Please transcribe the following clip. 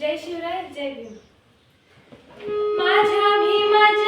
जय शिवराय जय भीम. माझ्या भीमाच्या